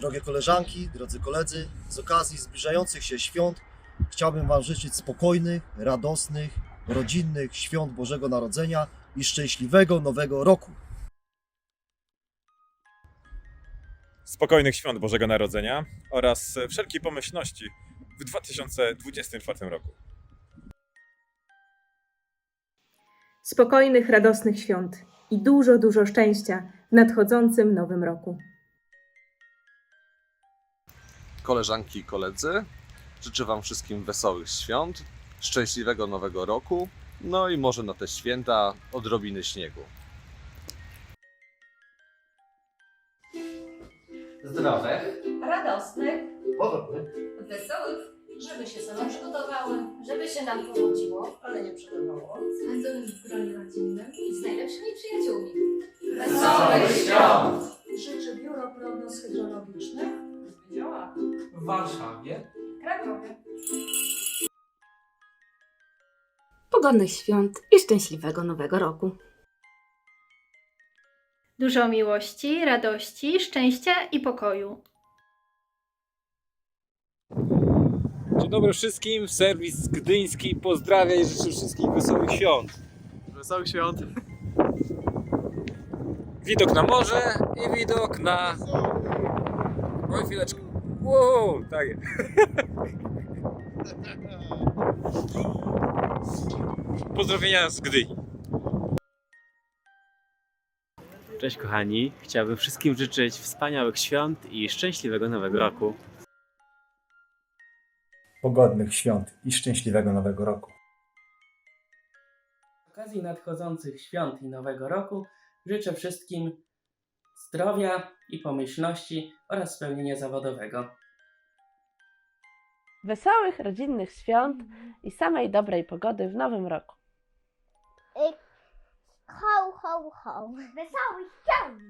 Drogie koleżanki, drodzy koledzy, z okazji zbliżających się świąt chciałbym Wam życzyć spokojnych, radosnych, rodzinnych świąt Bożego Narodzenia i szczęśliwego Nowego Roku. spokojnych świąt Bożego Narodzenia oraz wszelkiej pomyślności w 2024 roku. spokojnych, radosnych świąt i dużo, dużo szczęścia w nadchodzącym nowym roku. Koleżanki i koledzy. Życzę Wam wszystkim wesołych świąt, szczęśliwego nowego roku, no i może na te święta odrobiny śniegu. zdrowych, radosnych, Podobnie. wesołych, Żeby się same przygotowały, żeby się nam powodziło ale nie przygotowało. spędzonych w gronie rodzinnym i z najlepszymi przyjaciółmi. W Warszawie, Krakowie. pogodnych świąt i szczęśliwego nowego roku. Dużo miłości, radości, szczęścia i pokoju. Dzień dobry wszystkim, serwis gdyński pozdrawia i życzę wszystkim wesołych świąt. Wesołych świąt! Widok na morze i widok na... Oj, chwileczkę. Wow, tak jest. Pozdrowienia z Gdyni. Cześć kochani, chciałbym wszystkim życzyć wspaniałych świąt i szczęśliwego nowego roku. pogodnych świąt i szczęśliwego nowego roku. Z okazji nadchodzących świąt i nowego roku życzę wszystkim zdrowia i pomyślności oraz spełnienia zawodowego. Wesołych, rodzinnych świąt i samej dobrej pogody w nowym roku. Ho, ho, ho. Wesołych świąt!